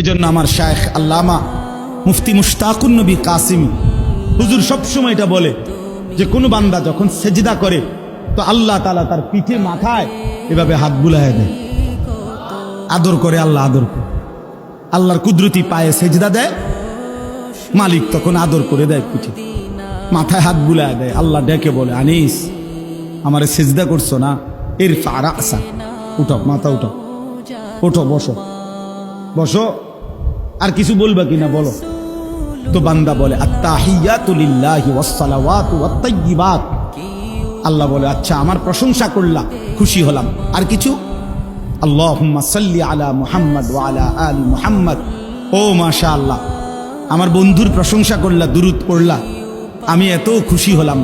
এজন্য আমার শায়েখ আল্লামা মুফতি মুশতাকুন নবী কাসিম, হুজুর সবসময় এটা বলে যে কোনো বান্দা যখন সেজদা করে, তো আল্লাহ তালা তার পিঠে মাথায় এভাবে হাত বুলায় দেয়। আদর করে আল্লাহ আদর করে। আল্লাহর কুদরতি পায়ে সেজদা দেয়, মালিক তখন আদর করে দেয় পিঠে। মাথায় হাত বুলায় দেয়, আল্লাহ ডেকে বলে, আনিস, আমারে সেজদা করছ না? এর ফারা আসা উঠো, মাথা উঠো ওঠো বসো। বসো। আর কিছু বলবা কিনা বলো? তো বান্দা বলে আল্লাহ বলে আচ্ছা আমার প্রশংসা করলা, খুশি হলাম। আর কিছু? আল্লাহ আলা মুহাম্মদ ও মাশাআল্লাহ, আমার বন্ধুর প্রশংসা করলা, দুরুদ পড়লা, আমি এত খুশি হলাম।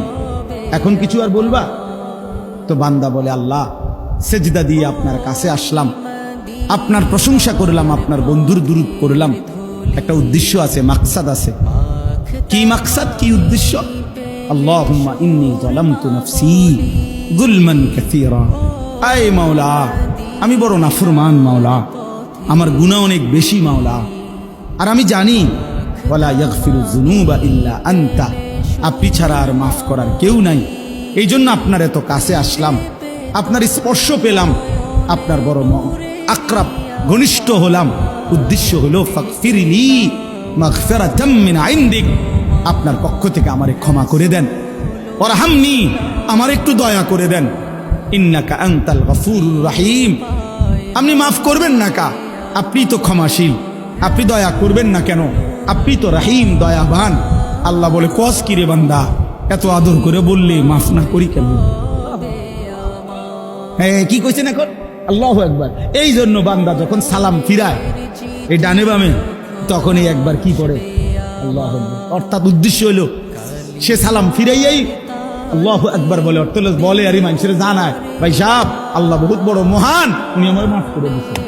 এখন কিছু আর বলবা? তো বান্দা বলে, আল্লাহ, সেজদা দিয়ে আপনার কাছে আসলাম, আপনার প্রশংসা করলাম, আপনার বন্ধুর দুরুদ করলাম একটা উদ্দেশ্য আছে, মাকসাদ আছে। কি মাকসাদ, কি উদ্দেশ্য? আয় মাওলা, আমি বড় নাফরমান মাওলা, আমার গুনাহ অনেক বেশি মাওলা। আর আমি জানি আপনি ছাড়া আর মাফ করার কেউ নাই। এই জন্য আপনার এত কাছে আসলাম, আপনার স্পর্শ পেলাম, আপনার বড় আক্রাব, ঘনিষ্ঠ হলাম। উদ্দেশ্য হলো ফাকফিরলি মাগফিরাতাম মিন ইনদিক। আপনার পক্ষ থেকে আমারে ক্ষমা করে দেন। ওরহামনি আমার একটু দয়া করে দেন। ইন্নাকা আন্তাল গফুরুর রাহিম। আপনি মাফ করবেন না কা, আপনি তো ক্ষমাশীল। আপনি দয়া করবেন না কেন? আপনি তো রাহিম, দয়াবান। আল্লাহ বলে, কস কিরে বান্দা? এত আদর করে বললে মাফ না করি কেন? হ্যাঁ কি কইছেন এখন? আল্লাহ একবার এই জন্য বান্দা যখন সালাম ফিরায়, এই ডানে বামে, তখনই একবার কি করে? আল্লাহ অর্থাৎ উদ্দেশ্য হইল সে সালাম ফিরাইয়াই আল্লাহ একবার বলে। অর্থ বলে, আরে মানুষের জানায়, ভাই সাহ আল্লাহ বহুত বড় মহান, উনি আমার মাফ করে দিচ্ছেন